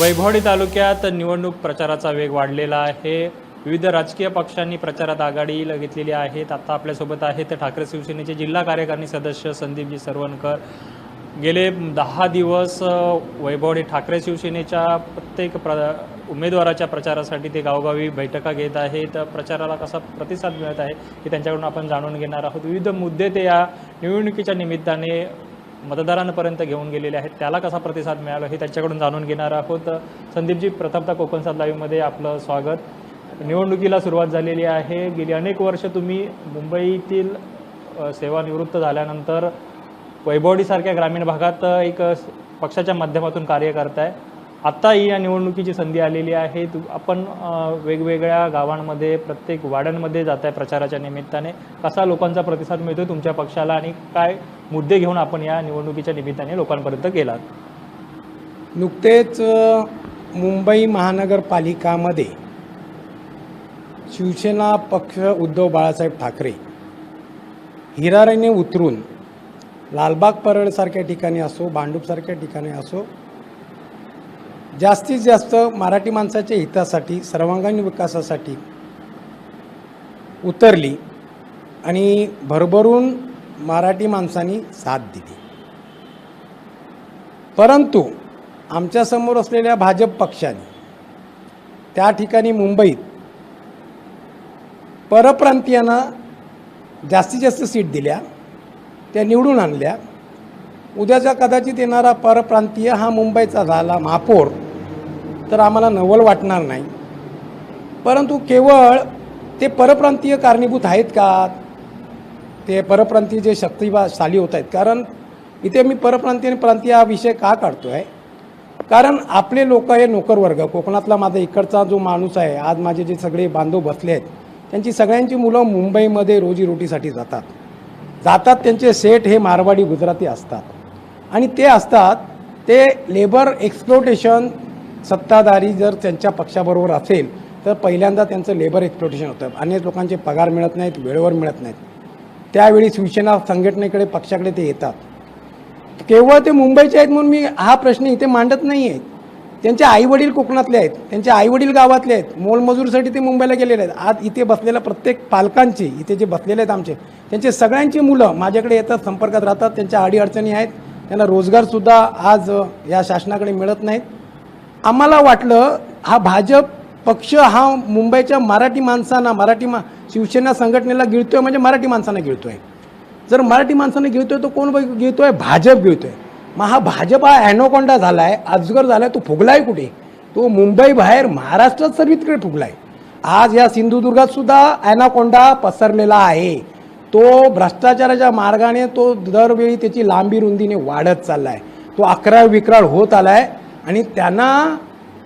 वैभवडी तालुक्यात निवडणूक प्रचाराचा वेग वाढलेला आहे. विविध राजकीय पक्षांनी प्रचारात आघाडी घेतलेली आहेत. आता आपल्यासोबत आहेत ठाकरे शिवसेनेचे जिल्हा कार्यकारिणी सदस्य संदीपजी सरवणकर. गेले दहा दिवस वैभवडी ठाकरे शिवसेनेच्या प्रत्येक प्र उमेदवाराच्या प्रचारासाठी ते गावोगावी बैठका घेत आहेत. प्रचाराला कसा प्रतिसाद मिळत आहे हे त्यांच्याकडून आपण जाणून घेणार आहोत. विविध मुद्दे ते या निवडणुकीच्या निमित्ताने मतदारांपर्यंत घेऊन गेलेले आहेत. त्याला कसा प्रतिसाद मिळाला हे त्यांच्याकडून जाणून घेणार आहोत. संदीपजी प्रथमता कोकणसाद लाईव्हमध्ये आपलं स्वागत. निवडणुकीला सुरुवात झालेली आहे. गेली अनेक वर्ष तुम्ही मुंबईतील सेवानिवृत्त झाल्यानंतर वैभवडीसारख्या ग्रामीण भागात एक पक्षाच्या माध्यमातून कार्य करताय. आत्ता ही या निवडणुकीची संधी आलेली आहे. तू आपण वेगवेगळ्या गावांमध्ये प्रत्येक वाड्यांमध्ये जात आहे प्रचाराच्या निमित्ताने. कसा लोकांचा प्रतिसाद मिळतो तुमच्या पक्षाला आणि काय मुद्दे घेऊन आपण या निवडणुकीच्या निमित्ताने लोकांपर्यंत गेलात. नुकतेच मुंबई महानगरपालिकामध्ये शिवसेना पक्ष उद्धव बाळासाहेब ठाकरे हिरारीने उतरून लालबाग परळसारख्या ठिकाणी असो भांडूपसारख्या ठिकाणी असो जास्तीत जास्त मराठी माणसाच्या हितासाठी सर्वांगीण विकासासाठी उतरली आणि भरभरून मराठी माणसांनी साथ दिली. परंतु आमच्यासमोर असलेल्या भाजप पक्षाने त्या ठिकाणी मुंबईत परप्रांतीयांना जास्तीत जास्त सीट दिल्या त्या निवडून आणल्या. उद्याचा कदाचित येणारा परप्रांतीय हा मुंबईचा झाला महापौर तर आम्हाला नवल वाटणार नाही. परंतु केवळ ते परप्रांतीय कारणीभूत आहेत का? ते परप्रांतीय जे शक्तिशाली होत आहेत. कारण इथे मी परप्रांतीय आणि प्रांतीय हा विषय का काढतो आहे कारण आपले लोक हे नोकरवर्ग कोकणातला माझा इकडचा जो माणूस आहे आज माझे जे सगळे बांधव बसले आहेत त्यांची सगळ्यांची मुलं मुंबईमध्ये रोजीरोटीसाठी जातात. जातात त्यांचे सेट हे मारवाडी गुजराती असतात. आणि ते असतात ते लेबर एक्सप्लोटेशन सत्ताधारी जर त्यांच्या पक्षाबरोबर असेल तर पहिल्यांदा त्यांचं लेबर एक्सप्लोटेशन होतं. अनेक लोकांचे पगार मिळत नाहीत वेळेवर मिळत नाहीत. त्यावेळी शिवसेना संघटनेकडे पक्षाकडे ते येतात. केवळ ते मुंबईचे आहेत म्हणून मी हा प्रश्न इथे मांडत नाही आहे त्यांचे आईवडील कोकणातले आहेत त्यांचे आईवडील गावातले आहेत मोलमजूरसाठी ते मुंबईला गेलेले आहेत. आज इथे बसलेल्या प्रत्येक पालकांची इथे जे बसलेले आहेत आमचे त्यांचे सगळ्यांची मुलं माझ्याकडे येतात संपर्कात राहतात त्यांच्या अडीअडचणी आहेत. त्यांना रोजगारसुद्धा आज या शासनाकडे मिळत नाहीत. आम्हाला वाटलं हा भाजप पक्ष हा मुंबईच्या मराठी माणसांना मराठी मा शिवसेना संघटनेला गिळतोय म्हणजे मराठी माणसांना गिळतोय. जर मराठी माणसांना गिळतोय तो कोण गिळतोय? भाजप गिळतोय. मग हा भाजप हा ॲनोकोंडा आहे अजगर आहे तो फुगलाय कुठे? तो मुंबई बाहेर महाराष्ट्रात सर्विसकडे फुगलाय. आज या सिंधुदुर्गात सुद्धा ॲनाकोंडा पसरलेला आहे. तो भ्रष्टाचाराच्या मार्गाने तो दरवेळी त्याची लांबी रुंदीने वाढत चाललाय. तो अकराळ विक्राळ होत आलाय आणि त्यांना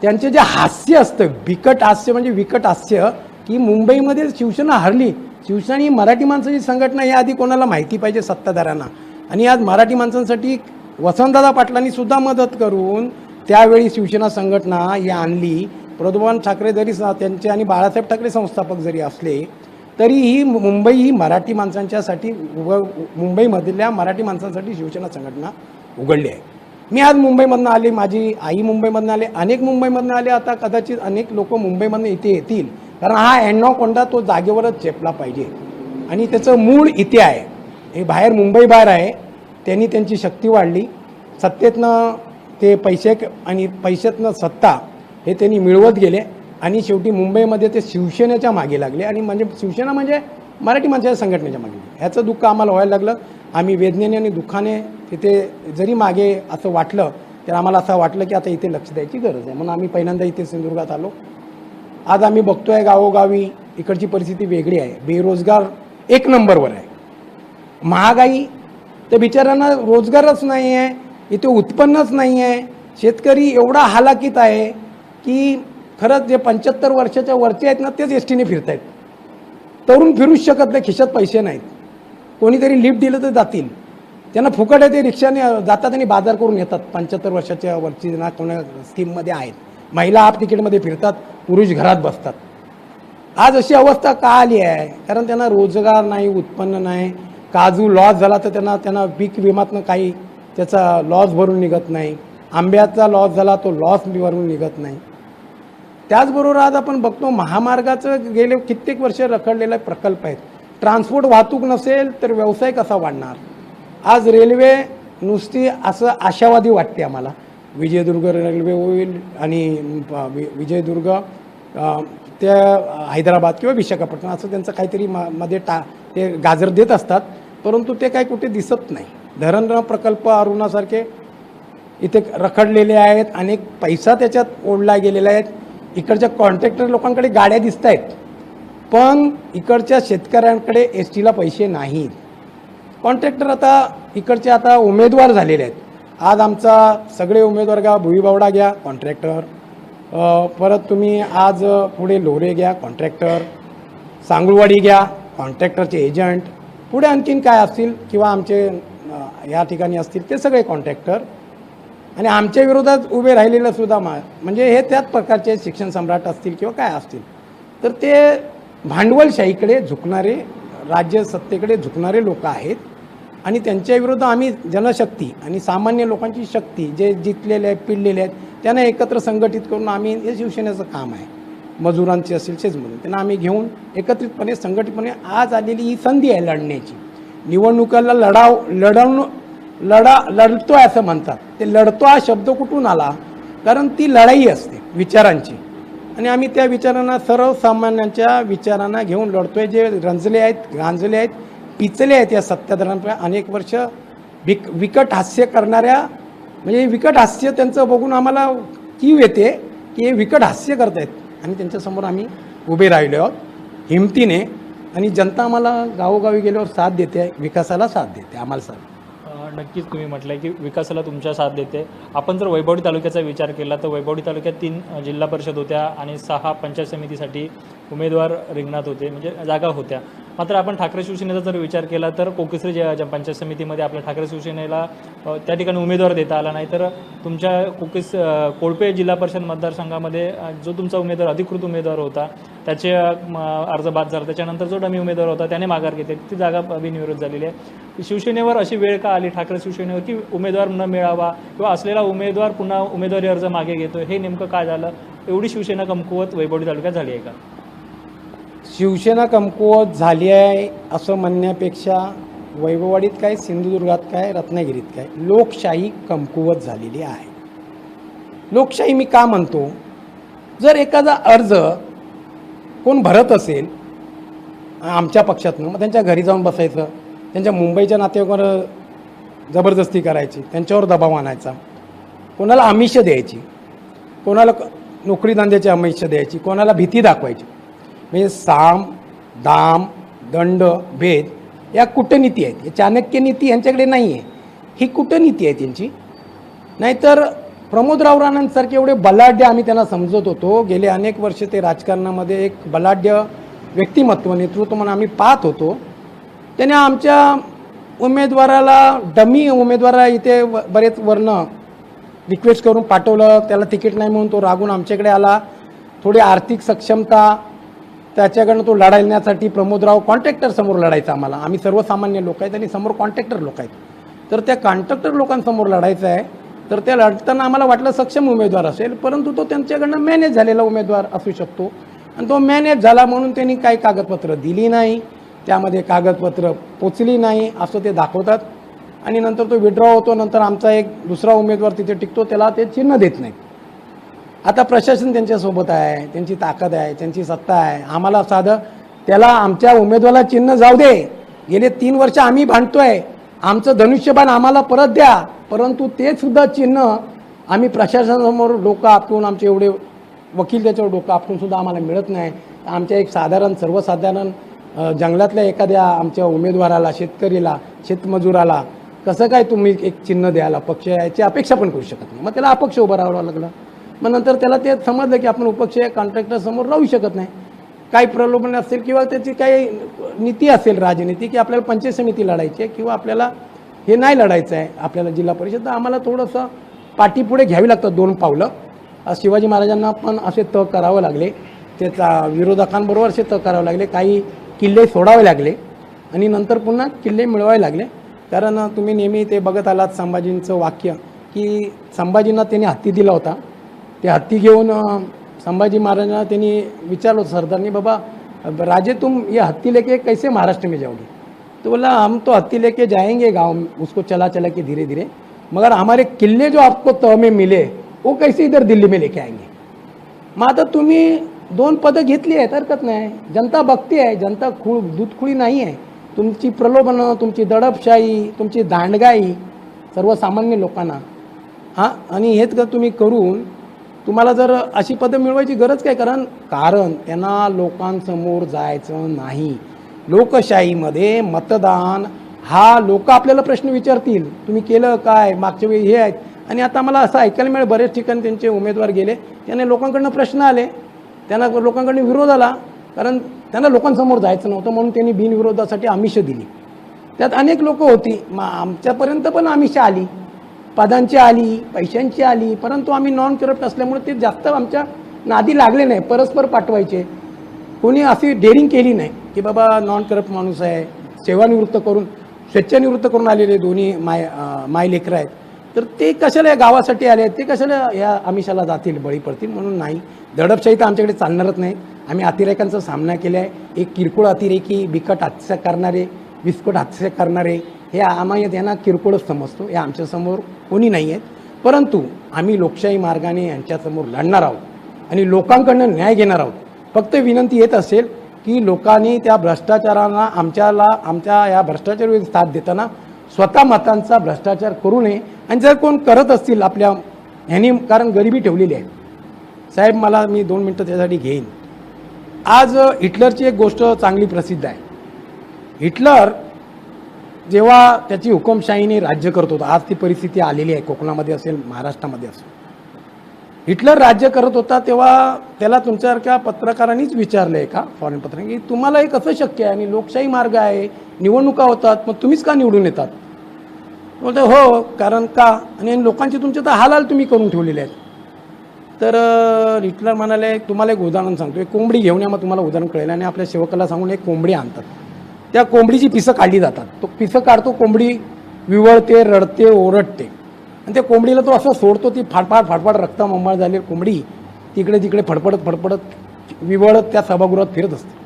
त्यांचे जे हास्य असतं बिकट हास्य म्हणजे विकट हास्य की मुंबईमध्ये शिवसेना हरली. शिवसेना ही मराठी माणसाची संघटना या आधी कोणाला माहिती पाहिजे सत्ताधाऱ्यांना. आणि आज मराठी माणसांसाठी वसंतदादा पाटलांनी सुद्धा मदत करून त्यावेळी शिवसेना संघटना ही आणली. प्रदोभान ठाकरे जरी त्यांचे आणि बाळासाहेब ठाकरे संस्थापक जरी असले तरीही ही मुंबई ही मराठी माणसांच्यासाठी उघ मुंबईमधल्या मराठी माणसांसाठी शिवसेना संघटना उघडली आहे. मी आज मुंबईमधनं आले माझी आई मुंबईमधनं आले अनेक मुंबईमधनं आले. आता कदाचित अनेक लोक मुंबईमधनं इथे येतील. कारण हा एन्नॉकोंडा तो जागेवरच चेपला पाहिजे. आणि त्याचं मूळ इथे आहे. हे बाहेर मुंबई बाहेर आहे. त्यांनी त्यांची शक्ती वाढली. सत्तेतनं ते पैसे आणि पैशातनं सत्ता हे त्यांनी मिळवत गेले. आणि शेवटी मुंबईमध्ये ते शिवसेनेच्या मागे लागले. आणि म्हणजे शिवसेना म्हणजे मराठी माणसाच्या संघटनेच्या मागे ह्याचं दुःख आम्हाला व्हायला लागलं. आम्ही वेदनेने आणि दुःखाने तिथे जरी मागे असं वाटलं तर आम्हाला असं वाटलं की आता इथे लक्ष द्यायची गरज आहे. म्हणून आम्ही पहिल्यांदा इथे सिंधुदुर्गात आलो. आज आम्ही बघतोय गावोगावी इकडची परिस्थिती वेगळी आहे. बेरोजगार एक नंबरवर आहे. महागाई तर बिचाऱ्यांना रोजगारच नाही आहे इथे उत्पन्नच नाही आहे. शेतकरी एवढा हालाकीत आहे की खरंच जे पंच्याहत्तर वर्षाच्या वरचे आहेत ना तेच एस टीने फिरत आहेत तरुण फिरूच शकत नाही खिशात पैसे नाहीत. कोणीतरी लिफ्ट दिलं तर जातील. त्यांना फुकट आहे ते रिक्षाने जातात आणि बाजार करून येतात. पंच्याहत्तर वर्षाच्या वरची ना कोणा स्कीममध्ये आहेत. महिला हाफ तिकीटमध्ये फिरतात पुरुष घरात बसतात. आज अशी अवस्था का आली आहे? कारण त्यांना रोजगार नाही उत्पन्न नाही. काजू लॉस झाला तर त्यांना त्यांना पीक विमातनं काही त्याचा लॉस भरून निघत नाही. आंब्याचा लॉस झाला तो लॉस भरून निघत नाही. त्याचबरोबर आज आपण बघतो महामार्गाचं गेले कित्येक वर्ष रखडलेला प्रकल्प आहेत. ट्रान्सपोर्ट वाहतूक नसेल तर व्यवसाय कसा वाढणार? आज रेल्वे नुसती असं आशावादी वाटते आम्हाला. विजयदुर्ग रेल्वे होईल आणि विजयदुर्ग त्या हैदराबाद किंवा विशाखापट्टणम असं त्यांचं काहीतरी म मध्ये टा ते गाजर देत असतात. परंतु ते काही कुठे दिसत नाही. धरण प्रकल्प अरुणासारखे इथे रखडलेले आहेत. अनेक पैसा त्याच्यात ओढला गेलेला आहेत इकडच्या कॉन्ट्रॅक्टर लोकांकडे गाड्या दिसत आहेत पण इकडच्या शेतकऱ्यांकडे एस टीला पैसे नाहीत. कॉन्ट्रॅक्टर आता इकडचे आता उमेदवार झालेले आहेत. आज आमचा सगळे उमेदवार घ्या भुईबावडा घ्या कॉन्ट्रॅक्टर. परत तुम्ही आज पुढे लोरे घ्या कॉन्ट्रॅक्टर. सांगुळवाडी घ्या कॉन्ट्रॅक्टरचे एजंट. पुढे आणखीन काय असतील किंवा आमचे या ठिकाणी असतील ते सगळे कॉन्ट्रॅक्टर. आणि आमच्या विरोधात उभे राहिलेलं सुद्धा मा म्हणजे हे त्याच प्रकारचे शिक्षण सम्राट असतील किंवा काय असतील. तर ते भांडवलशाहीकडे झुकणारे राज्य सत्तेकडे झुकणारे लोक आहेत आणि त्यांच्या विरुद्ध आम्ही जनशक्ती आणि सामान्य लोकांची शक्ती जे जितलेले आहेत पिळलेले आहेत त्यांना एकत्र संघटित करून आम्ही हे शिवसेनेचं काम आहे. मजुरांचे असेल शेच म्हणून त्यांना आम्ही घेऊन एकत्रितपणे संघटितपणे आज आलेली ही संधी आहे लढण्याची. निवडणुकाला लढाव लढवणं लढा लढतो आहे असं म्हणतात. ते लढतो हा शब्द कुठून आला? कारण ती लढाई असते विचारांची. आणि आम्ही त्या विचारांना सर्वसामान्यांच्या विचारांना घेऊन लढतोय. जे रंजले आहेत गांजले आहेत पिचले आहेत या सत्ताधाऱ्यांपैकी अनेक वर्ष विक विकट हास्य करणाऱ्या म्हणजे विकट हास्य त्यांचं बघून आम्हाला कीव येते की हे विकट हास्य करत आहेत आणि त्यांच्यासमोर आम्ही उभे राहिलो आहोत. हिमतीने आणि जनता आम्हाला गावोगावी गेल्यावर साथ देते विकासाला साथ देते आम्हाला साथ नक्कीच तुम्ही म्हटलं की विकासाला तुमच्या साथ देते. आपण जर वैभवडी तालुक्याचा विचार केला तर वैभवडी तालुक्यात तीन जिल्हा परिषद होत्या आणि सहा पंचायत समितीसाठी उमेदवार रिंगणात होते म्हणजे जागा होत्या. मात्र आपण ठाकरे शिवसेनेचा जर विचार केला तर कोकिसरी ज्या पंचायत समितीमध्ये आपल्या ठाकरे शिवसेनेला त्या ठिकाणी उमेदवार देता आला नाही तर तुमच्या कोकिस कोळपे जिल्हा परिषद मतदारसंघामध्ये जो तुमचा उमेदवार अधिकृत उमेदवार होता त्याचे म, अर्ज बाद झाला. त्याच्यानंतर जो डमी उमेदवार होता त्याने माघार घेतली. ती जागा बिनविरोध झालेली आहे. शिवसेनेवर अशी वेळ का आली? ठाकरे शिवसेनेवर की उमेदवार न मिळावा किंवा असलेला उमेदवार पुन्हा उमेदवारी अर्ज मागे घेतो हे नेमकं काय झालं? एवढी शिवसेना कमकुवत वैभवडी तालुक्यात झाली आहे का? शिवसेना कमकुवत झाली आहे असं म्हणण्यापेक्षा वैभववाडीत काय सिंधुदुर्गात काय रत्नागिरीत काय लोकशाही कमकुवत झालेली आहे. लोकशाही मी का म्हणतो? जर एखादा अर्ज कोण भरत असेल आमच्या पक्षातनं मग त्यांच्या घरी जाऊन बसायचं. त्यांच्या मुंबईच्या नातेवाईकावर जबरदस्ती करायची त्यांच्यावर दबाव आणायचा. कोणाला आमिष द्यायची कोणाला क- नोकरी धंद्याची आमिष द्यायची कोणाला भीती दाखवायची. म्हणजे साम दाम दंड भेद या कूटनीती आहेत? या चाणक्य नीती यांच्याकडे नाही आहे ही कूटनीती आहे त्यांची? नाहीतर प्रमोदराव राणांसारखे एवढे बलाढ्य आम्ही त्यांना समजत होतो. गेले अनेक वर्ष ते राजकारणामध्ये एक बलाढ्य व्यक्तिमत्व नेतृत्व म्हणून आम्ही पाहत होतो. त्याने आमच्या उमेदवाराला डमी उमेदवाराला इथे व- बरेच वर्ण रिक्वेस्ट करून पाठवलं. त्याला तिकीट नाही म्हणून तो रागून आमच्याकडे आला. थोडी आर्थिक सक्षमता त्याच्याकडनं तो लढायण्यासाठी प्रमोदराव कॉन्ट्रॅक्टरसमोर लढायचा आम्हाला. आम्ही सर्वसामान्य लोक आहेत आणि समोर कॉन्ट्रॅक्टर लोक आहेत. तर त्या कॉन्ट्रॅक्टर लोकांसमोर लढायचं आहे. तर त्या लढताना आम्हाला वाटलं सक्षम उमेदवार असेल परंतु तो त्यांच्याकडनं मॅनेज झालेला उमेदवार असू शकतो. आणि तो मॅनेज झाला म्हणून त्यांनी काही कागदपत्र दिली नाही. त्यामध्ये कागदपत्र पोचली नाही असं ते दाखवतात. आणि नंतर तो विड्रॉ होतो नंतर आमचा एक दुसरा उमेदवार तिथे टिकतो त्याला ते चिन्ह देत नाही आता प्रशासन त्यांच्यासोबत आहे त्यांची ताकद आहे त्यांची सत्ता आहे. आम्हाला साधं त्याला आमच्या उमेदवाराला चिन्ह जाऊ दे. गेले तीन वर्ष आम्ही भांडतोय. आमचं धनुष्यबाण आम्हाला परत द्या. परंतु ते सुद्धा चिन्ह आम्ही प्रशासनासमोर डोकं आपटून आमचे एवढे वकील त्याच्यावर डोकं आपटून सुद्धा आम्हाला मिळत नाही. आमच्या एक साधारण सर्वसाधारण जंगलातल्या एखाद्या आमच्या उमेदवाराला शेतकरीला शेतमजुराला कसं काय तुम्ही एक चिन्ह द्यायला पक्ष याची अपेक्षा पण करू शकत नाही. मग त्याला अपक्ष उभं राहावं लागलं. मग नंतर त्याला ते समजलं की आपण उपक्ष कॉन्ट्रॅक्टरसमोर राहू शकत नाही. काही प्रलोभन असेल किंवा त्याची काही नीती असेल राजनीती की आपल्याला पंचायत समिती लढायची आहे किंवा आपल्याला हे नाही लढायचं आहे आपल्याला जिल्हा परिषद तर आम्हाला थोडंसं पाठीपुढे घ्यावी लागतं दोन पावलं. शिवाजी महाराजांना पण असे तह करावं लागले. त्याचा विरोधकांबरोबर असे तह करावे लागले. काही किल्ले सोडावे लागले आणि नंतर पुन्हा किल्ले मिळवावे लागले. कारण तुम्ही नेहमी ते बघत आलात संभाजींचं वाक्य की संभाजींना त्यांनी हत्ती दिला होता. ते हत्ती घेऊन संभाजी महाराजांना त्यांनी विचारलं होतं सरदारनी बाबा राजे तुम ये हत्ती लेके कैसे महाराष्ट्र में जाओगे? तो बोला हम तो हत्ती लेके जाएंगे गांव उसको चला चला के धीरे धीरे मगर हमारे किल्ले जो आपको तह में मिले वो कैसे इधर दिल्ली में लेके आएंगे? मग आता तुम्ही दोन पदं घेतली आहेत हरकत नाही. जनता बघते आहे जनता खुळ दूधखुळी नाही आहे. तुमची प्रलोभनं तुमची दडपशाही तुमची दांडगाई सर्वसामान्य लोकांना. हां आणि हेच का तुम्ही करून तुम्हाला जर अशी पदं मिळवायची गरज काय? कारण कारण त्यांना लोकांसमोर जायचं नाही. लोकशाहीमध्ये मतदान हा लोक आपल्याला प्रश्न विचारतील. तुम्ही केलं काय? मागच्या वेळी हे आहेत. आणि आता मला असं ऐकायला मिळेल बरेच ठिकाणी त्यांचे उमेदवार गेले. त्याने लोकांकडनं प्रश्न आले. त्यांना लोकांकडून विरोध आला कारण त्यांना लोकांसमोर जायचं नव्हतं म्हणून त्यांनी बिनविरोधासाठी आमिष दिली. त्यात अनेक लोक होती. मग आमच्यापर्यंत पण आमिष आली. पदांची आली पैशांची आली परंतु आम्ही नॉन करप्ट असल्यामुळे ते जास्त आमच्या नादी लागले नाही परस्पर पाठवायचे. कोणी अशी डेअरिंग केली नाही की बाबा नॉन करप्ट माणूस आहे सेवानिवृत्त करून स्वेच्छानिवृत्त करून आलेले दोन्ही माय माय लेकरं आहेत. तर ते कशाला या गावासाठी आले आहेत? ते कशाला या आमिषाला जातील बळी पडतील? म्हणून नाही. दडपशाही तर आमच्याकडे चालणारच नाही. आम्ही अतिरेकांचा सामना केला आहे एक किरकोळ अतिरेकी बिकट हास्य करणारे विस्कट हास्य करणारे हे आम्ही यांना किरकोळच समजतो. हे आमच्यासमोर कोणी नाही आहेत परंतु आम्ही लोकशाही मार्गाने यांच्यासमोर लढणार आहोत आणि लोकांकडनं न्याय घेणार आहोत. फक्त विनंती येत असेल की लोकांनी त्या भ्रष्टाचारांना आमच्याला आमच्या या भ्रष्टाचारविरुद्ध साथ देताना स्वतः मतांचा भ्रष्टाचार करू नये. आणि जर कोण करत असतील आपल्या ह्यांनी कारण गरिबी ठेवलेली आहे. साहेब मला मी दोन मिनटं त्यासाठी घेईन. आज हिटलरची एक गोष्ट चांगली प्रसिद्ध आहे. हिटलर जेव्हा त्याची हुकुमशाहीने राज्य करत होता आज ती परिस्थिती आलेली आहे कोकणामध्ये असेल महाराष्ट्रामध्ये असेल. हिटलर राज्य करत होता तेव्हा त्याला तुमच्यासारख्या पत्रकारांनीच विचारलं आहे का फॉरेन पत्रकार की तुम्हाला हे कसं शक्य आहे? आणि लोकशाही मार्ग आहे निवडणुका होतात मग तुम्हीच का निवडून येतात? बोलतो हो कारण का? आणि लोकांचे तुमचे तर हालाल तुम्ही करून ठेवलेले आहेत. तर हिटलर म्हणाले तुम्हाला एक उदाहरण सांगतो. एक कोंबडी घेऊन या मग तुम्हाला उदाहरण कळेल. आणि आपल्या सेवकाला सांगून एक कोंबडी आणतात. त्या कोंबडीची पिसं काढली जातात. तो पिसं काढतो कोंबडी विवळते रडते ओरडते. आणि त्या कोंबडीला तो असं सोडतो ती फाडफाड फाडफाड रक्ता मंबाळ झालेली कोंबडी तिकडे तिकडे फडफडत फडफडत विवळत त्या सभागृहात फिरत असते.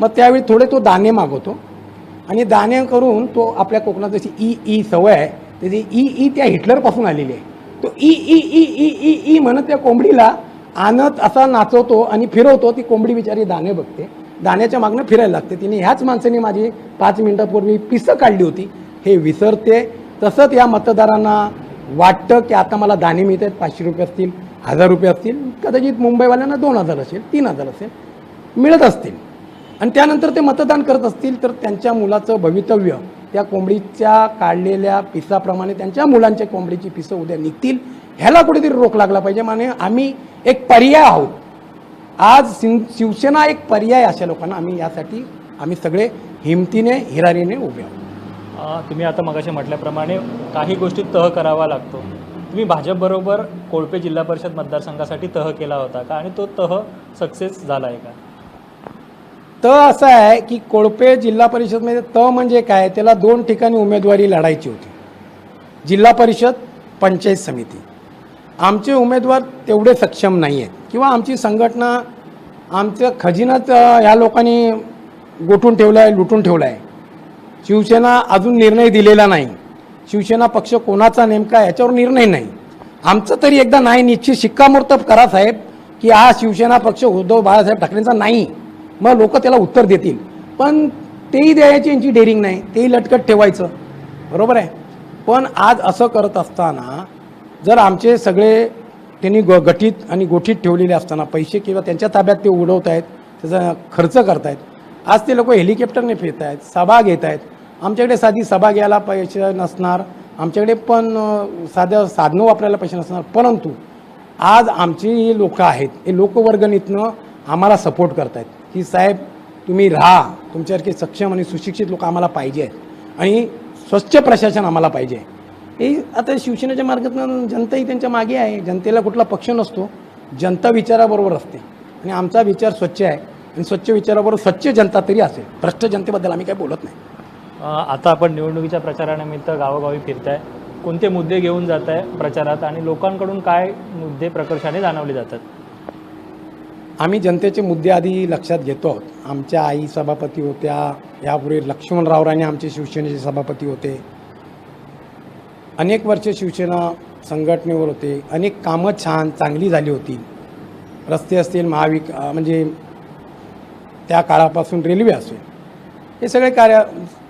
मग त्यावेळी थोडे तो दाणे मागवतो. आणि दाणे करून तो आपल्या कोकणात जशी ई ई सवय आहे त्याची ई ई त्या हिटलरपासून आलेली आहे. तो ई ई ई ई ई ई म्हणत त्या कोंबडीला आणत असा नाचवतो आणि फिरवतो ती कोंबडी बिचारी दाणे बघते. दाण्याच्या मागणं फिरायला लागते. तिने ह्याच माणसाने माझी पाच मिनिटापूर्वी पिसं काढली होती. हे विसरते. तसंच या मतदारांना वाटतं की आता मला दाणे मिळत आहेत पाचशे रुपये असतील हजार रुपये असतील कदाचित मुंबईवाल्यांना दोन हजार असेल तीन हजार असेल मिळत असतील. आणि त्यानंतर ते मतदान करत असतील तर त्यांच्या मुलाचं भवितव्य त्या कोंबडीच्या काढलेल्या पिसाप्रमाणे त्यांच्या मुलांच्या कोंबडीची पिसं उद्या निघतील. ह्याला कुठेतरी रोख लागला पाहिजे. माने आम्ही एक पर्याय आहोत. आज शिव शिवसेना एक पर्याय अशा लोकांना. आम्ही यासाठी आम्ही सगळे हिमतीने हिरारीने उभे आहोत. तुम्ही आता मगाशी म्हटल्याप्रमाणे काही गोष्टी तह करावा लागतो. तुम्ही भाजपबरोबर कोळपे जिल्हा परिषद मतदारसंघासाठी तह केला होता का? आणि तो तह सक्सेस झाला आहे का? त असं आहे की कोळपे जिल्हा परिषदमध्ये त म्हणजे काय? त्याला दोन ठिकाणी उमेदवारी लढायची होती. जिल्हा परिषद पंचायत समिती. आमचे उमेदवार तेवढे सक्षम नाही आहेत किंवा आमची संघटना आमचं खजिनाच ह्या लोकांनी गोठून ठेवला आहे लुटून ठेवला आहे शिवसेना अजून निर्णय दिलेला नाही. शिवसेना पक्ष कोणाचा नेमका याच्यावर निर्णय नाही. आमचं तरी एकदा नाही निश्चित शिक्कामोर्तब करा साहेब की हा शिवसेना पक्ष उद्धव बाळासाहेब ठाकरेंचा नाही. मग लोक त्याला उत्तर देतील. पण तेही द्यायची यांची डेअरिंग नाही. तेही लटकट ठेवायचं. बरोबर आहे? पण आज असं करत असताना जर आमचे सगळे त्यांनी ग गठीत आणि गोठीत ठेवलेले असताना पैसे किंवा त्यांच्या ताब्यात ते उडवत आहेत त्याचा खर्च करतायत आज ते लोक हेलिकॉप्टरने फिरत आहेत सभा घेत आहेत आमच्याकडे साधी सभा घ्यायला पैसे नसणार. आमच्याकडे पण साध्या साधनं वापरायला पैसे नसणार. परंतु आज आमची लोकं आहेत हे लोकवर्गणीतनं आम्हाला सपोर्ट करत आहेत की साहेब तुम्ही राहा. तुमच्यासारखे सक्षम आणि सुशिक्षित लोक आम्हाला पाहिजे आहेत आणि स्वच्छ प्रशासन आम्हाला पाहिजे. हे आता शिवसेनेच्या मार्गातून जनताही त्यांच्या मागे आहे. जनतेला कुठला पक्ष नसतो. जनता विचाराबरोबर असते. आणि आमचा विचार स्वच्छ आहे. आणि स्वच्छ विचाराबरोबर स्वच्छ जनता तरी असेल. भ्रष्ट जनतेबद्दल आम्ही काही बोलत नाही. आता आपण निवडणुकीच्या प्रचारानिमित्त गावोगावी फिरताय. कोणते मुद्दे घेऊन जात आहे प्रचारात? आणि लोकांकडून काय मुद्दे प्रकर्षाने जाणवले जातात? आम्ही जनतेचे मुद्दे आधी लक्षात घेतो. आहोत आमच्या आई सभापती होत्या. यापूर्वी लक्ष्मणराव राणे आमचे शिवसेनेचे सभापती होते. अनेक वर्ष शिवसेना संघटनेवर होते. अनेक कामं छान चांगली झाली होती. रस्ते असतील महाविक म्हणजे त्या काळापासून रेल्वे असेल. हे सगळे कार्य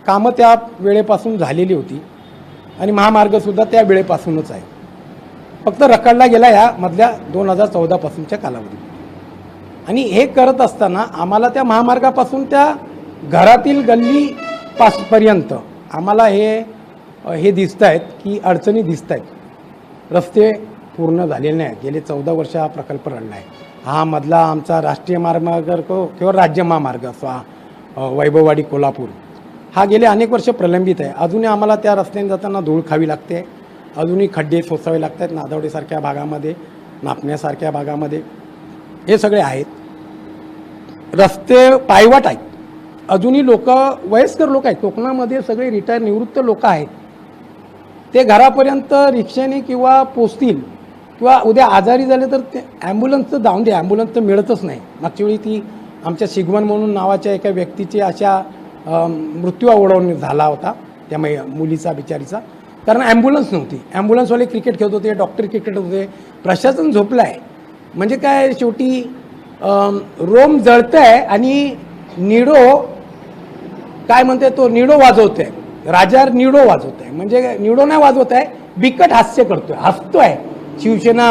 कामं त्या वेळेपासून झालेली होती. आणि महामार्गसुद्धा त्या वेळेपासूनच आहे. फक्त रखडला गेला या मधल्या दोन हजार चौदापासूनच्या कालावधीत. आणि हे करत असताना आम्हाला त्या महामार्गापासून त्या घरातील गल्ली पासपर्यंत आम्हाला हे हे दिसत आहेत की अडचणी दिसत आहेत रस्ते पूर्ण झालेले नाहीत. गेले चौदा वर्ष हा प्रकल्प रडला आहे हा मधला आमचा राष्ट्रीय महामार्ग किंवा राज्य महामार्ग असा वैभववाडी कोल्हापूर हा गेले अनेक वर्ष प्रलंबित आहे. अजूनही आम्हाला त्या रस्त्याने जाताना धूळ खावी लागते. अजूनही खड्डे सोसावे लागतात नादवडेसारख्या भागामध्ये नापण्यासारख्या भागामध्ये. हे सगळे आहेत. रस्ते पायवाट आहेत. अजूनही लोक वयस्कर लोक आहेत. कोकणामध्ये सगळे रिटायर निवृत्त लोक आहेत. ते घरापर्यंत रिक्षाने किंवा पोचतील किंवा उद्या आजारी झाले तर ते ॲम्ब्युलन्सचं जाऊन दे. ॲम्ब्युलन्स तर मिळतच नाही. मागच्या वेळी ती आमच्या शिगवण म्हणून नावाच्या एका व्यक्तीची अशा मृत्यू ओढवून झाला होता. त्या मै मुलीचा बिचारीचा. कारण ॲम्ब्युलन्स नव्हती. ॲम्ब्युलन्सवाले क्रिकेट खेळत होते डॉक्टर क्रिकेट होते. प्रशासन झोपलं आहे म्हणजे काय शेवटी रोम जळतं आहे आणि निडो काय म्हणते तो निडो वाजवतोय. राजा निडो वाजवत आहे म्हणजे निडो नाही वाजवत आहे बिकट हास्य करतोय. हसतोय. शिवसेना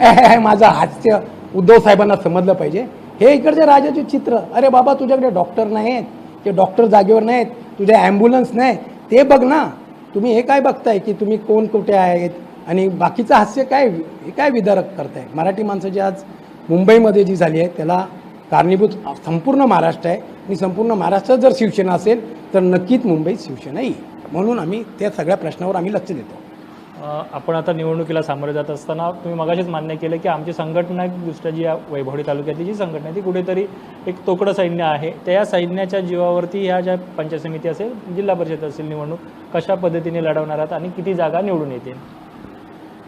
आहे माझं हास्य उद्धव साहेबांना समजलं पाहिजे. हे इकडचे राजाचे चित्र. अरे बाबा तुझ्याकडे डॉक्टर नाही आहेत ते डॉक्टर जागेवर नाहीत तुझ्या ॲम्ब्युलन्स नाही ते बघ ना. तुम्ही हे काय बघताय की तुम्ही कोण कुठे आहेत? आणि बाकीचं हास्य काय हे काय विदारक करताय? मराठी माणसाची आज मुंबईमध्ये जी झाली आहे त्याला कारणीभूत संपूर्ण महाराष्ट्र आहे. आणि संपूर्ण महाराष्ट्रात जर शिवसेना असेल तर नक्कीच मुंबईत शिवसेना येईल. म्हणून आम्ही त्या सगळ्या प्रश्नावर आम्ही लक्ष देतो. आपण आता निवडणुकीला सामोरे जात असताना तुम्ही मगाशीच मान्य केलं की आमची संघटना दृष्ट्या जी वैभवडी तालुक्यातली जी संघटना आहे ती कुठेतरी एक तोकडं सैन्य आहे. त्या सैन्याच्या जीवावरती ह्या ज्या पंचायत समिती असेल जिल्हा परिषद असेल निवडणूक कशा पद्धतीने लढवणार आहात आणि किती जागा निवडून येतील?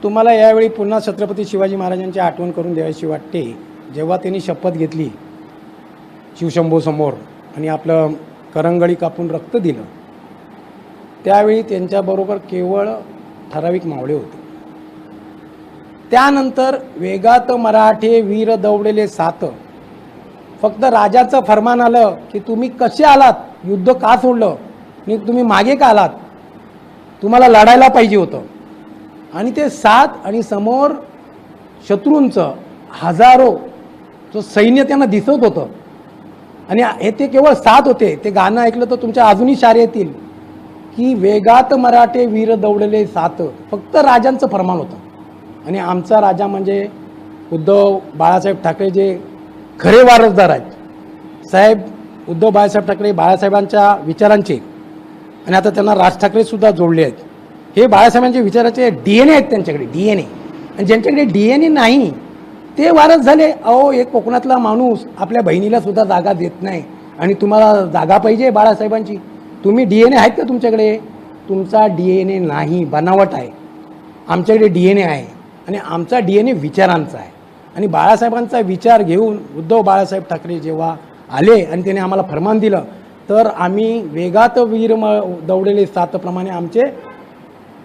तुम्हाला यावेळी पुन्हा छत्रपती शिवाजी महाराजांची आठवण करून द्यावीशी वाटते. जेव्हा त्यांनी शपथ घेतली शिवशंभूसमोर आणि आपलं करंगळी कापून रक्त दिलं त्यावेळी त्यांच्याबरोबर केवळ ठराविक मावळे होते. त्यानंतर वेगात मराठे वीर दौडलेले सात. फक्त राजाचं फरमान आलं की तुम्ही कसे आलात? युद्ध का सोडलं? आणि तुम्ही मागे का आलात? तुम्हाला लढायला पाहिजे होतं. आणि ते सात आणि समोर शत्रूंचं हजारो जो सैन्य त्यांना दिसत होतं. आणि हे ते केवळ सात होते. ते गाणं ऐकलं तर तुमच्या अजूनही शार येतील की वेगात मराठे वीर दौडले सात. फक्त राजांचं फरमान होतं. आणि आमचा राजा म्हणजे उद्धव बाळासाहेब ठाकरे जे खरे वारसदार आहेत. साहेब उद्धव बाळासाहेब ठाकरे बाळासाहेबांच्या विचारांचे. आणि आता त्यांना राज ठाकरेसुद्धा जोडले आहेत. हे बाळासाहेबांच्या विचाराचे डी एन ए आहेत त्यांच्याकडे डी एन ए आणि ज्यांच्याकडे डी एन ए नाही ते वारस झाले अहो एक कोकणातला माणूस आपल्या बहिणीला सुद्धा जागा देत नाही. आणि तुम्हाला जागा पाहिजे बाळासाहेबांची? तुम्ही डी एन ए आहेत का तुमच्याकडे? तुमचा डी एन ए नाही बनावट आहे. आमच्याकडे डी एन ए आहे. आणि आमचा डी एन ए विचारांचा आहे. आणि बाळासाहेबांचा विचार घेऊन उद्धव बाळासाहेब ठाकरे जेव्हा आले आणि त्याने आम्हाला फरमान दिलं तर आम्ही वेगात वीर म दौडलेले सातप्रमाणे आमचे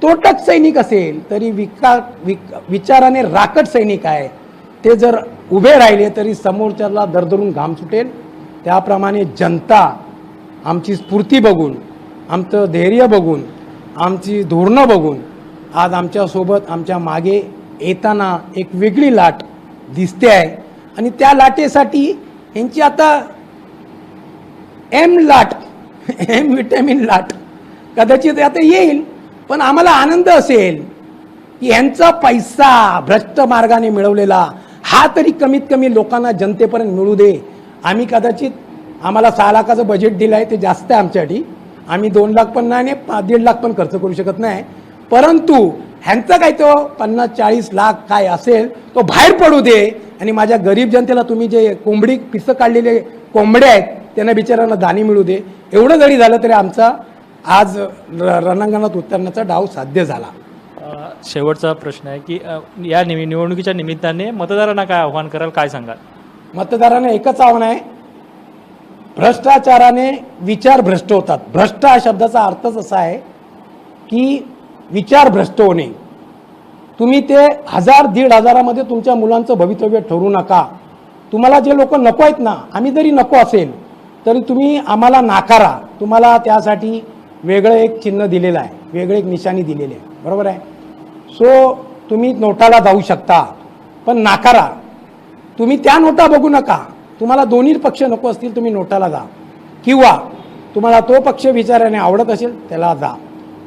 तोटक सैनिक असेल तरी विका विक विचाराने राकट सैनिक आहे. ते जर उभे राहिले तरी समोरच्याला दरदरून घाम सुटेल. त्याप्रमाणे जनता आमची स्फूर्ती बघून आमचं धैर्य बघून आमची धोरणं बघून आज आमच्यासोबत आमच्या मागे येताना एक वेगळी लाट दिसते आहे. आणि त्या लाटेसाठी यांची आता एम लाट एम विटॅमिन लाट कदाचित आता येईल. पण आम्हाला आनंद असेल की यांचा पैसा भ्रष्ट मार्गाने मिळवलेला हा तरी कमीत कमी लोकांना जनतेपर्यंत मिळू दे. आम्ही कदाचित आम्हाला सहा लाखाचं बजेट दिलं आहे ते जास्त आहे आमच्यासाठी. आम्ही दोन लाख पण नाही आणि पाच दीड लाख पण खर्च करू शकत नाही. परंतु ह्यांचा काय तो पन्नास चाळीस लाख काय असेल तो बाहेर पडू दे. आणि माझ्या गरीब जनतेला तुम्ही जे कोंबडी पिसं काढलेले कोंबड्या आहेत त्यांना बिचारांना दाणी मिळू दे. एवढं जरी झालं तरी आमचा आज र- रणांगणात उतरण्याचा डाव साध्य झाला. शेवटचा प्रश्न आहे की अ, या निव- निवडणुकीच्या निमित्ताने मतदारांना काय आव्हान कराल काय सांगाल? मतदारांना एकच आव्हान आहे. भ्रष्टाचाराने विचार भ्रष्ट होतात. भ्रष्ट हा शब्दाचा अर्थच असा आहे की विचार भ्रष्ट होणे. तुम्ही ते हजार दीड हजारामध्ये तुमच्या मुलांचं भवितव्य ठरू नका. तुम्हाला जे लोक नको आहेत ना आम्ही जरी नको असेल तरी तुम्ही आम्हाला नाकारा. तुम्हाला त्यासाठी वेगळं एक चिन्ह दिलेलं आहे. वेगळं एक निशाणी दिलेली आहे. बरोबर आहे? सो तुम्ही नोटाला जाऊ शकता पण नाकारा. तुम्ही त्या नोटा बघू नका. तुम्हाला दोन्ही पक्ष नको असतील तुम्ही नोटाला जा. किंवा तुम्हाला तो पक्ष विचाराने आवडत असेल त्याला जा.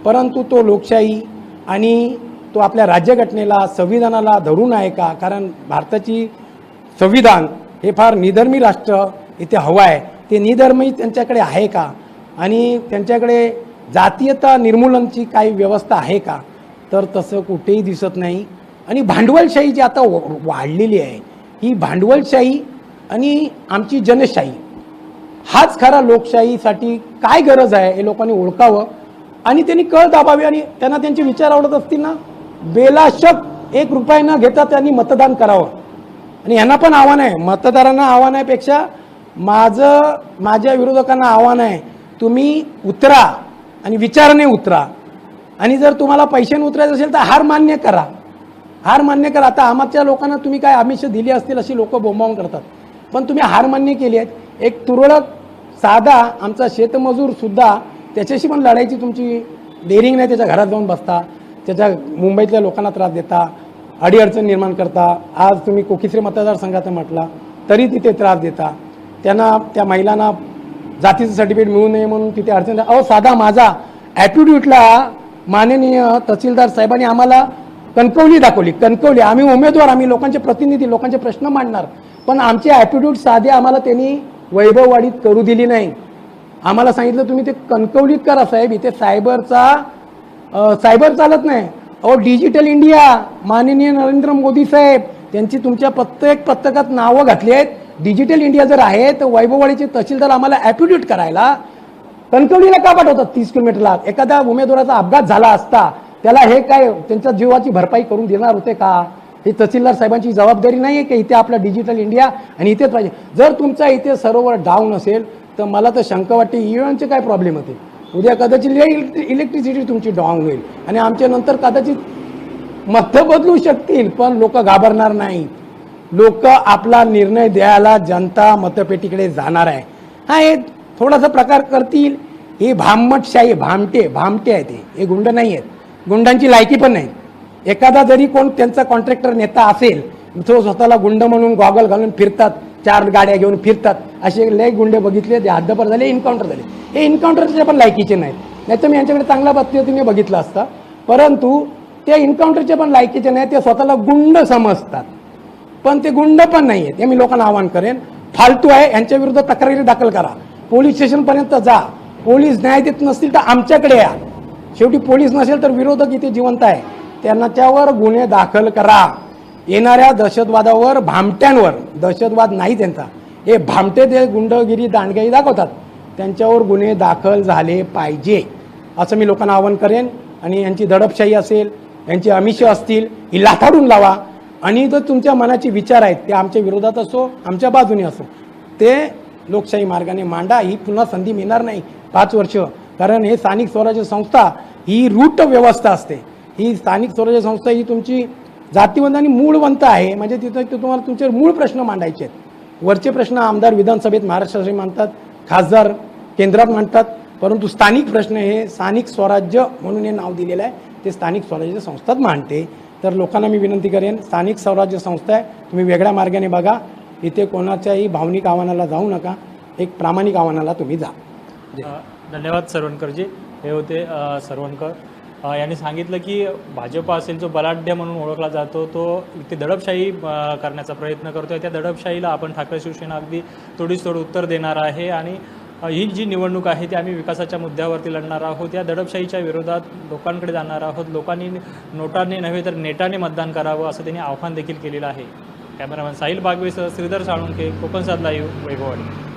परंतु तो लोकशाही आणि तो आपल्या राज्यघटनेला संविधानाला धरून आहे का? कारण भारताची संविधान हे फार निधर्मी राष्ट्र इथे हवं आहे. ते निधर्मी त्यांच्याकडे आहे का? आणि त्यांच्याकडे जातीयता निर्मूलनची काही व्यवस्था आहे का? तर तसं कुठेही दिसत नाही. आणि भांडवलशाही जी आता व- वाढलेली आहे ही भांडवलशाही आणि आमची जनशाही हाच खरा लोकशाहीसाठी काय गरज आहे हे लोकांनी ओळखावं आणि त्यांनी कळ दाबावी आणि त्यांना त्यांचे विचार आवडत असतील ना? बेलाशक एक रुपये न घेता त्यांनी मतदान करावं. आणि यांना पण आव्हान आहे. मतदारांना आव्हान आहे पेक्षा माझं माझ्या विरोधकांना आव्हान आहे तुम्ही उतरा. आणि विचाराने उतरा. आणि जर तुम्हाला पैशाने उतरायचं असेल तर हार मान्य करा. हार मान्य करा. आता आमच्या लोकांना तुम्ही काय आमिष दिली असतील अशी लोक बोंबावून करतात. पण तुम्ही हार मान्य केली आहेत. एक तुरळक साधा आमचा शेतमजूरसुद्धा त्याच्याशी पण लढायची तुमची डेअरिंग नाही. त्याच्या घरात जाऊन बसता. त्याच्या मुंबईतल्या लोकांना त्रास देता. अडीअडचण निर्माण करता. आज तुम्ही कोकिसरे मतदारसंघाचं म्हटला तरी तिथे त्रास देता. त्यांना त्या महिलांना जातीचं सर्टिफिकेट मिळू नये म्हणून तिथे अडचण अहो साधा माझा ॲटिट्यूडला माननीय तहसीलदार साहेबांनी आम्हाला कणकवली दाखवली. कणकवली आम्ही उमेदवार आम्ही लोकांचे प्रतिनिधी लोकांचे प्रश्न मांडणार. पण आमचे ॲटिट्यूड साधे आम्हाला त्यांनी वैभववाढीत करू दिली नाही. आम्हाला सांगितलं तुम्ही ते कणकवलीत करा साहेब इथे सायबरचा सायबर चालत नाही. अहो डिजिटल इंडिया माननीय नरेंद्र मोदी साहेब त्यांची तुमच्या प्रत्येक पत्रकात नावं घातली आहेत. डिजिटल इंडिया जर आहे तर वैभववाडीचे तहसीलदार आम्हाला ॲप्युट्यूट करायला कणकवलीला का पाठवतात तीस किलोमीटरला एखाद्या उमेदवाराचा अपघात झाला असता त्याला हे काय त्यांच्या जीवाची भरपाई करून देणार होते का? हे तहसीलदार साहेबांची जबाबदारी नाही आहे की इथे आपला डिजिटल इंडिया आणि इथेच पाहिजे जर तुमचा इथे सरोवर डाऊन असेल तर मला तर शंका वाटते ईव्हीएमचे काय प्रॉब्लेम होते? उद्या कदाचित इलेक्ट्रिसिटी तुमची डाऊन होईल आणि आमच्या नंतर कदाचित मत बदलू शकतील पण लोक घाबरणार नाहीत. लोक आपला निर्णय द्यायला जनता मतपेटीकडे जाणार आहे. हा हे थोडासा प्रकार करतील. हे भामटशाही भामटे भामटे आहेत हे. गुंड नाही आहेत. गुंडांची लायकी पण नाही. एखादा जरी कोण त्यांचा कॉन्ट्रॅक्टर नेता असेल तो स्वतःला गुंड म्हणून गॉगल घालून फिरतात चार गाड्या घेऊन फिरतात. असे लय गुंडे बघितले ते हद्दपर झाले इन्काउंटर झाले. हे इन्काउंटरचे पण लायकीचे नाहीत. नाही तर मी यांच्याकडे चांगला बातमी तुम्ही बघितलं असता. परंतु ते इन्काउंटरचे पण लायकीचे नाही ते स्वतःला गुंड समजतात. पण ते गुंड पण नाही आहेत हे मी लोकांना आवाहन करेन. फालतू आहे यांच्या विरुद्ध तक्रारी दाखल करा. पोलीस स्टेशनपर्यंत जा. पोलीस न्याय देत नसतील तर आमच्याकडे या. शेवटी पोलीस नसेल तर विरोधक इथे जिवंत आहे. त्यांना त्यावर गुन्हे दाखल करा. येणाऱ्या दहशतवादावर भामट्यांवर दहशतवाद नाही त्यांचा. हे भामटे ते गुंडगिरी दांडगाई दाखवतात. त्यांच्यावर गुन्हे दाखल झाले पाहिजे. असं मी लोकांना आवाहन करेन. आणि यांची दडपशाही असेल यांची अमिष असतील ही लाथाडून लावा. आणि जर तुमच्या मनाचे विचार आहेत ते आमच्या विरोधात असो आमच्या बाजूने असो ते लोकशाही मार्गाने मांडा ही पुन्हा संधी मिळणार नाही पाच वर्ष. कारण हे स्थानिक स्वराज्य संस्था ही रूट व्यवस्था असते. ही स्थानिक स्वराज्य संस्था ही तुमची जातीवंत आणि मूळवंत आहे. म्हणजे तिथं तुम्हाला तुमचे मूळ प्रश्न मांडायचे आहेत. वरचे प्रश्न आमदार विधानसभेत महाराष्ट्राचे मांडतात खासदार केंद्रात मांडतात परंतु स्थानिक प्रश्न हे स्थानिक स्वराज्य म्हणून हे नाव दिलेलं आहे. ते स्थानिक स्वराज्य संस्थात मांडते. तर लोकांना मी विनंती करेन स्थानिक स्वराज्य संस्था आहे तुम्ही वेगळ्या मार्गाने बघा. इथे कोणाच्याही भावनिक आव्हानाला जाऊ नका एक प्रामाणिक आव्हानाला तुम्ही जा. धन्यवाद सरवणकरजी. हे होते सरवणकर. यांनी सांगितलं की भाजप असेल जो बलाढ्य म्हणून ओळखला जातो तो इथे दडपशाही करण्याचा प्रयत्न करतो आहे त्या दडपशाहीला आपण ठाकरे शिवसेना अगदी तोडीस तोड उत्तर देणार आहे आणि ही जी निवडणूक आहे ती आम्ही विकासाच्या मुद्द्यावरती लढणार आहोत. या दडपशाहीच्या विरोधात लोकांकडे जाणार आहोत. लोकांनी नोटाने नव्हे तर नेटाने मतदान करावं असं त्यांनी आव्हान देखील केलेलं आहे. कॅमेरामॅन साहिल बागवेसह श्रीधर साळुंके कोकण साध लाईव्ह वैभववाडी.